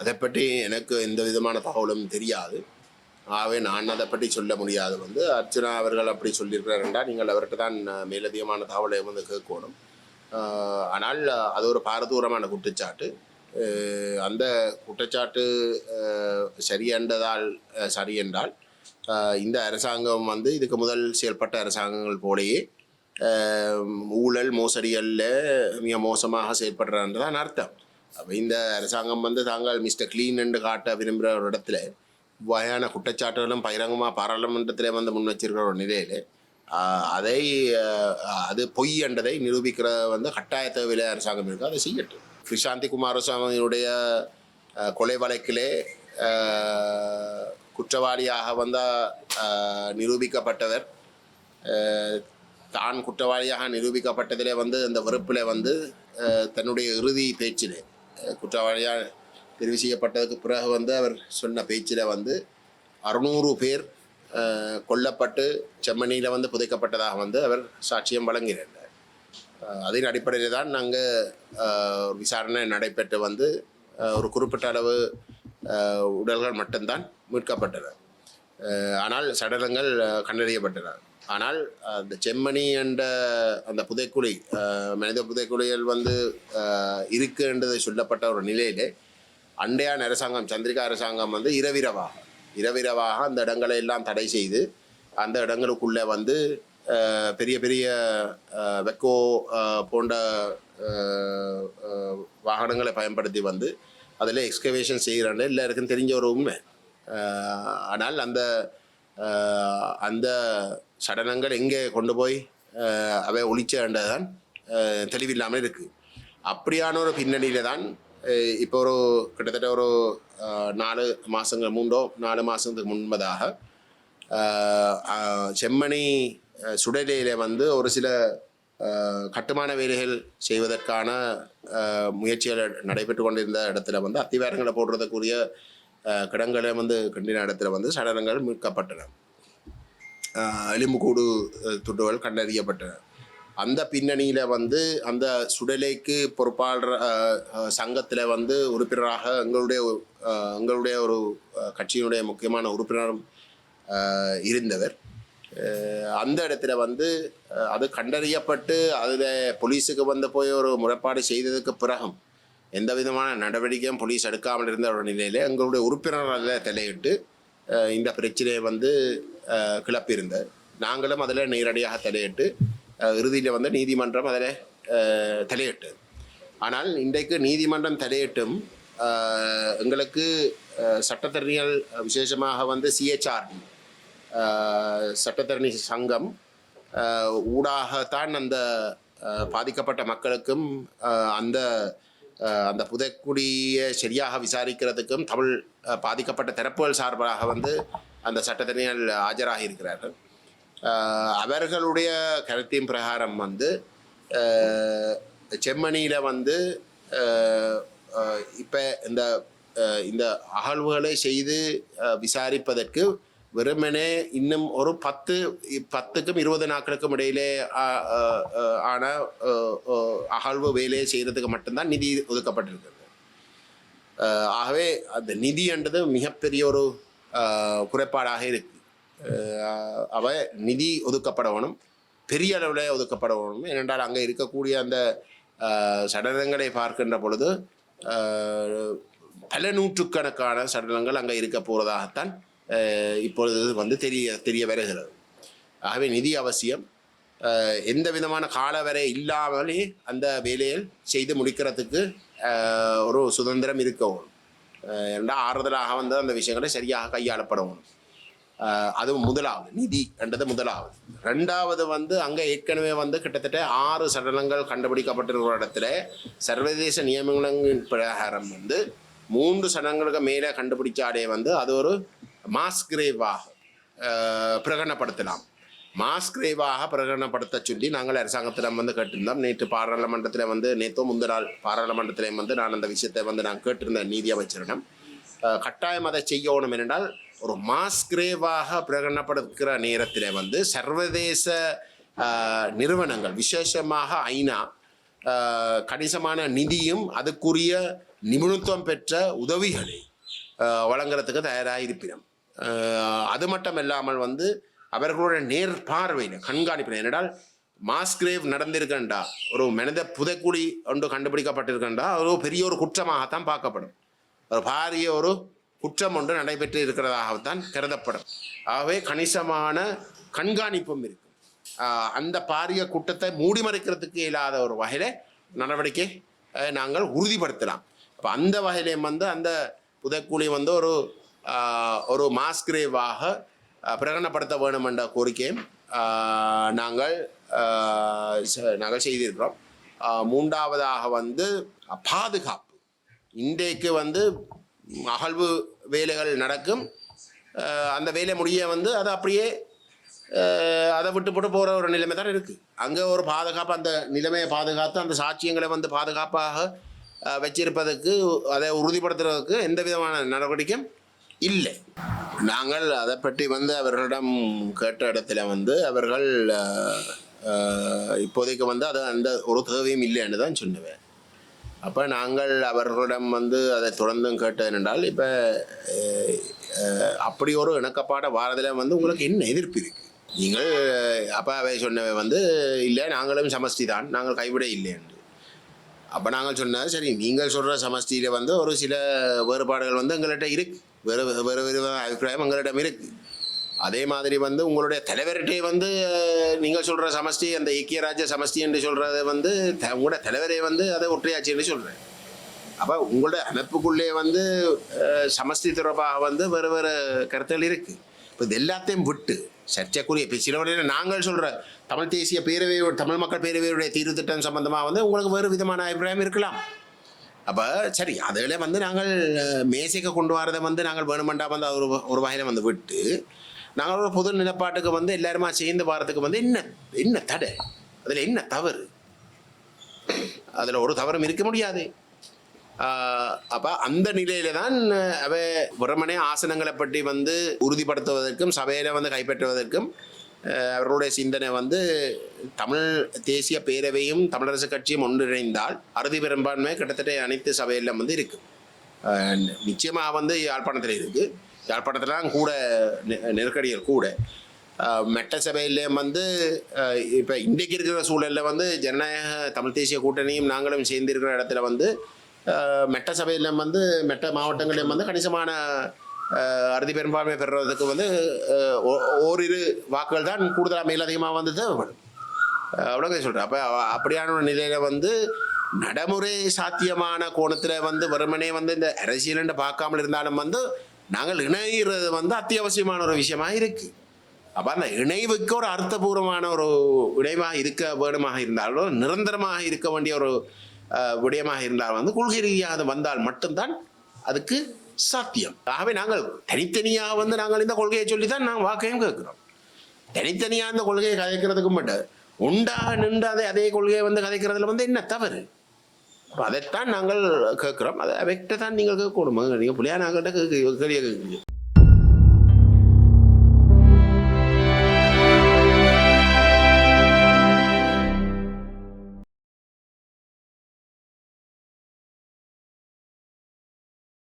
அதை பற்றி எனக்கு எந்த விதமான தகவலும் தெரியாது. ஆகவே நான் அதை பற்றி சொல்ல முடியாது வந்து. அர்ச்சனா அவர்கள் அப்படி சொல்லியிருக்கிறாருண்டா நீங்கள் அவர்கிட்ட தான் மேலதிகமான தகவலை வந்து கேட்கணும். ஆனால் அது ஒரு பாரதூரமான குற்றச்சாட்டு. அந்த குற்றச்சாட்டு சரியென்றதால் சரி என்றால் இந்த அரசாங்கம் வந்து இதுக்கு முதல் செயல்பட்ட அரசாங்கங்கள் போலேயே ஊழல் மோசடிகளில் மிக மோசமாக செயல்படுறான்றதான் அர்த்தம். அப்போ இந்த அரசாங்கம் வந்து தாங்கள் மிஸ்டர் கிளீன் என்று காட்ட விரும்புகிற ஒரு இடத்துல வகையான குற்றச்சாட்டுகளும் பகிரங்கமாக பாராளுமன்றத்தில் வந்து முன் வச்சிருக்கிற ஒரு நிலையில் அதை அது பொய் என்றதை நிரூபிக்கிற வந்து கட்டாய தேவையில அரசாங்கம் இருக்கு. அதை செய்யட்டும். கிருஷாந்தி குமாரசாமியுடைய கொலை வழக்கிலே குற்றவாளியாக வந்த நிரூபிக்கப்பட்டவர் தான் குற்றவாளியாக நிரூபிக்கப்பட்டதிலே வந்து அந்த வெறுப்பில் வந்து தன்னுடைய இறுதி பேச்சிலே குற்றவாளியால் குற்றவாளியாக தெரிவு செய்யப்பட்டதுக்கு பிறகு வந்து அவர் சொன்ன பேச்சில் வந்து அறுநூறு பேர் கொல்லப்பட்டு செம்மணியில் வந்து புதைக்கப்பட்டதாக வந்து அவர் சாட்சியம் வழங்கினார். அதன் அடிப்படையில் தான் நாங்கள் விசாரணை நடைபெற்று வந்து ஒரு குறிப்பிட்ட அளவு உடல்கள் மட்டும்தான் மீட்கப்பட்டன. ஆனால் சடலங்கள் கண்டறியப்பட்டன. ஆனால் அந்த செம்மணி என்ற அந்த புதைக்குழி மனித புதைக்குழிகள் வந்து ஆஹ் இருக்கு என்றது சொல்லப்பட்ட ஒரு நிலையிலே அண்டையான் அரசாங்கம் சந்திரிகா அரசாங்கம் வந்து இரவிரவாக இரவிரவாக அந்த இடங்களை எல்லாம் தடை செய்து அந்த இடங்களுக்குள்ளே வந்து பெரிய பெரிய வெக்கோ போன்ற வாகனங்களை பயன்படுத்தி வந்து அதில் எக்ஸ்கவேஷன் செய்கிறாங்க எல்லாருக்கும் தெரிஞ்ச ஒரு உண்மை. ஆனால் அந்த அந்த சடலங்கள் எங்கே கொண்டு போய் அவை ஒழிச்சேன்றதுதான் தெளிவில்லாமல் இருக்குது அப்படியான ஒரு பின்னணியில் தான் இப்போ ஒரு கிட்டத்தட்ட ஒரு நாலு மாதங்கள் மூன்றோ நாலு மாதத்துக்கு முன்பதாக செம்மணி சுடலையில் வந்து ஒரு சில கட்டுமான வேலைகள் செய்வதற்கான முயற்சிகள் நடைபெற்று கொண்டிருந்த இடத்துல வந்து அத்திவாரங்களை போடுறதுக்குரிய கிடங்களை வந்து கண்டின இடத்துல வந்து சடலங்கள் மீட்கப்பட்டன. எலும்புக்கூடு துண்டுகள் கண்டறியப்பட்டன அந்த பின்னணியில் வந்து அந்த சுடலைக்கு பொறுப்பாளர் சங்கத்தில் வந்து உறுப்பினராக எங்களுடைய எங்களுடைய ஒரு கட்சியினுடைய முக்கியமான உறுப்பினரும் இருந்தவர். அந்த இடத்துல வந்து அது கண்டறியப்பட்டு அதில் போலீஸுக்கு வந்து போய் ஒரு முறைப்பாடு செய்ததுக்கு பிறகும் எந்த விதமான நடவடிக்கையும் போலீஸ் எடுக்காமல் இருந்த ஒரு நிலையில் எங்களுடைய உறுப்பினர் தலையிட்டு இந்த பிரச்சனையை வந்து கிளப்பியிருந்தது கிளப்பியிருந்தார். நாங்களும் அதில் நேரடியாக தலையிட்டு இறுதியில் வந்து நீதிமன்றம் அதில் தலையிட்டு ஆனால் இன்றைக்கு நீதிமன்றம் தலையிட்டும் எங்களுக்கு சட்டத்தரணிகள் விசேஷமாக வந்து சிஹெச்ஆர்டி சட்டத்தரணி சங்கம் ஊடாகத்தான் அந்த பாதிக்கப்பட்ட மக்களுக்கும் அந்த அந்த புதைக்குடியை சரியாக விசாரிக்கிறதுக்கும் தமிழ் பாதிக்கப்பட்ட தரப்புகள் சார்பாக வந்து அந்த சட்டத்தரணிகள் ஆஜராகி இருக்கிறார்கள். அவர்களுடைய கருத்தின் பிரகாரம் வந்து செம்மணியில் வந்து இப்போ இந்த இந்த அகழ்வுகளை செய்து விசாரிப்பதற்கு வெறுமனே இன்னும் ஒரு பத்து பத்துக்கும் இருபது நாட்களுக்கும் இடையிலே ஆன அகழ்வு வேலையை செய்கிறதுக்கு மட்டும்தான் நிதி ஒதுக்கப்பட்டிருக்கு ஆகவே அந்த நிதி என்றது மிகப்பெரிய ஒரு குறைபாடாக இருக்கு. அவ நிதி ஒதுக்கப்பட வேணும் பெரிய அளவில் ஒதுக்கப்பட வேணும். ஏனென்றால் அங்கே இருக்கக்கூடிய அந்த சடலங்களை பார்க்கின்ற பொழுது பல நூற்றுக்கணக்கான சடலங்கள் அங்கே இருக்க போகிறதாகத்தான் இப்பொழுது வந்து தெரிய தெரிய வருகிறது. ஆகவே நிதி அவசியம் எந்த விதமான காலவரை இல்லாமலே அந்த வேலையை செய்து முடிக்கிறதுக்கு ஒரு சுதந்திரம் இருக்கவும். ரெண்டா ஆறுதலாக வந்து அந்த விஷயங்களை சரியாக கையாளப்படணும் அதுவும் அது முதலாவது நிதி என்றது முதலாவது. ரெண்டாவது வந்து அங்கே ஏற்கனவே வந்து கிட்டத்தட்ட ஆறு சடலங்கள் கண்டுபிடிக்கப்பட்டிருக்கிற இடத்துல சர்வதேச நியமனங்களின் பிரகாரம் வந்து மூன்று சடலங்களுக்கு மேலே கண்டுபிடிச்சாலே வந்து அது ஒரு மாஸ் கிரேவாக பிரகடனப்படுத்தலாம். மாஸ்கிரைவாக பிரகடனப்படுத்த சொல்லி நாங்கள் அரசாங்கத்திடம் வந்து கேட்டிருந்தோம். நேற்று பாராளுமன்றத்தில் வந்து நேற்றோ முந்தின நாள் பாராளுமன்றத்திலே வந்து நான் அந்த விஷயத்தை வந்து நான் கேட்டிருந்தேன் நீதி அமைச்சரிடம் கட்டாயம் அதை செய்யணும் என்றால் ஒரு மாஸ்கிரேவாக பிரகடனப்படுத்துகிற நேரத்தில் வந்து சர்வதேச நிறுவனங்கள் விசேஷமாக ஐநா கணிசமான நிதியும் அதுக்குரிய நிபுணத்துவம் பெற்ற உதவிகளை வழங்குறதுக்கு தயாராக இருப்பினோம் அது மட்டும் இல்லாமல் வந்து அவர்களுடைய நேர் பார்வையில் கண்காணிப்பு ஏனென்றால் மாஸ்கிரேவ் நடந்திருக்கண்டா? ஒரு மனித புதைக்குழி ஒன்று கண்டுபிடிக்கப்பட்டிருக்கண்டா? ஒரு பெரிய ஒரு குற்றமாகத்தான் பார்க்கப்படும். ஒரு பாரிய ஒரு குற்றம் ஒன்று நடைபெற்று இருக்கிறதாகத்தான் கருதப்படும். ஆகவே கணிசமான கண்காணிப்பும் இருக்கும். அந்த பாரிய குற்றத்தை மூடி மறைக்கிறதுக்கு இல்லாத ஒரு வகையில் நடவடிக்கை நாங்கள் உறுதிப்படுத்தலாம். இப்போ அந்த வகையிலையும் வந்து அந்த புதைக்குழி வந்து ஒரு ஒரு மாஸ்கிரேவாக பிரகடனப்படுத்த வேணும் என்ற கோரிக்கையும் நாங்கள் செ- நாங்கள் செய்திருக்கிறோம். மூன்றாவதாக வந்து பாதுகாப்பு. இன்றைக்கு வந்து அகழ்வு வேலைகள் நடக்கும். அந்த வேலை முடிய வந்து அது அப்படியே அதை விட்டு போட்டு போகிற ஒரு நிலைமை தான் இருக்குது அங்கே ஒரு பாதுகாப்பு அந்த நிலைமையை பாதுகாத்து அந்த சாட்சியங்களை வந்து பாதுகாப்பாக வச்சிருப்பதற்கு அதை உறுதிப்படுத்துறதுக்கு எந்த விதமான நடவடிக்கையும் இல்லை. நாங்கள் அதை பற்றி வந்து அவர்களிடம் கேட்ட இடத்துல வந்து அவர்கள் இப்போதைக்கு வந்து அது அந்த ஒரு தேவையும் இல்லைன்னு தான் சொன்னுவேன் அப்போ நாங்கள் அவர்களிடம் வந்து அதை தொடர்ந்தும் கேட்டது என்றால் இப்போ அப்படி ஒரு இணக்கப்பாட வாரதில் வந்து உங்களுக்கு என்ன எதிர்ப்பு இருக்குது நீங்கள் அப்போ அவை சொன்னவை வந்து இல்லை நாங்களும் சமஷ்டி தான் நாங்கள் கைவிட இல்லை என்று. அப்போ நாங்கள் சொன்னது சரி நீங்கள் சொல்கிற சமஷ்டியில் வந்து ஒரு சில வேறுபாடுகள் வந்து எங்கள்கிட்ட இருக்குது வேறு வேறு வேறு அபிப்பிராயம் எங்களிடம் இருக்கு. அதே மாதிரி வந்து உங்களுடைய தலைவர்கிட்டே வந்து நீங்கள் சொல்கிற சமஷ்டி அந்த ஐக்கிய ராஜ்ய சமஷ்டி என்று சொல்கிறத வந்து த- உங்களோட தலைவரே வந்து அதை ஒற்றையாட்சின்னு சொல்கிறேன் அப்போ உங்களோட அமைப்புக்குள்ளே வந்து சமஸ்தி சமஷ்டி தொடர்பாக வந்து வேறு வேறு கருத்துகள் இருக்குது இப்போ இது எல்லாத்தையும் விட்டு சர்ச்சைக்குரிய இப்போ சில வழியில் நாங்கள் சொல்கிற தமிழ் தேசிய பேரவையோட தமிழ் மக்கள் பேரவையுடைய தீர்வு திட்டம் சம்பந்தமாக வந்து உங்களுக்கு வேறு விதமான அபிப்பிராயம் இருக்கலாம். அப்போ சரி அதில் வந்து நாங்கள் மேசைக்கு கொண்டு வரதை வந்து நாங்கள் வேணுமெண்டா வந்து ஒரு ஒரு வகையில் வந்து விட்டு நாங்கள் ஒரு பொது நிலப்பாட்டுக்கு வந்து எல்லாருமா சேர்ந்து வாரத்துக்கு வந்து என்ன என்ன தடை அதில் என்ன தவறு அதில் ஒரு தவறும் இருக்க முடியாது அப்போ அந்த நிலையில தான் அவை அவ ஆசனங்களை பற்றி வந்து உறுதிப்படுத்துவதற்கும் சபையில் வந்து கைப்பற்றுவதற்கும் அவர்களுடைய சிந்தனை வந்து தமிழ் தேசிய பேரவையும் தமிழரசு கட்சியும் ஒன்றிணைந்தால் அறுதி பெரும்பான்மை கிட்டத்தட்ட அனைத்து சபையிலும் வந்து இருக்கு. நிச்சயமாக வந்து யாழ்ப்பாணத்தில் இருக்கு. யாழ்ப்பாணத்திலாம் கூட நெ- நெருக்கடிகள் கூட. மெட்ட சபையிலேயும் வந்து இப்போ இன்றைக்கு இருக்கிற சூழலில் வந்து ஜனநாயக தமிழ் தேசிய கூட்டணியும் நாங்களும் சேர்ந்திருக்கிற இடத்துல வந்து மெட்ட சபையிலும் வந்து மெட்ட மாவட்டங்களிலும் வந்து கணிசமான அறுதி பெரும்பான்மை பெறுறதுக்கு வந்து ஓரிரு வாக்குகள் தான் கூடுதலாக மேலதிகமாக வந்து தேவைப்படும். அவ்வளோ சொல்கிறேன் அப்போ அப்படியான ஒரு நிலையில் வந்து நடைமுறை சாத்தியமான கோணத்தில் வந்து வெறுமனே வந்து இந்த அரசியல்னு பார்க்காமல் இருந்தாலும் வந்து நாங்கள் இணைகிறது வந்து அத்தியாவசியமான ஒரு விஷயமா இருக்குது அப்போ அந்த இணைவுக்கு ஒரு அர்த்தபூர்வமான ஒரு இணைவாக இருக்க வேணுமாக இருந்தாலும் நிரந்தரமாக இருக்க வேண்டிய ஒரு விடயமாக இருந்தால் வந்து கொள்கை ரீதியாக அது வந்தால் மட்டும்தான் அதுக்கு சாத்தியம். ஆகவே நாங்கள் தனித்தனியாக வந்து நாங்கள் இந்த கொள்கையை சொல்லி தான் நாங்கள் வாக்கையும் கேட்குறோம். தனித்தனியாக அந்த கொள்கையை கதைக்கிறதுக்கு மட்டும் உண்டாக நின்று அதை அதே கொள்கையை வந்து கதைக்கிறதுல வந்து என்ன தவறு? அதைத்தான் நாங்கள் கேட்குறோம். அதை அவர்கிட்ட தான் நீங்கள் கேட்கணும். நீங்கள் புள்ளியா நாங்கள்கிட்ட கேட்க கேள்வியாக கேட்குறீங்க.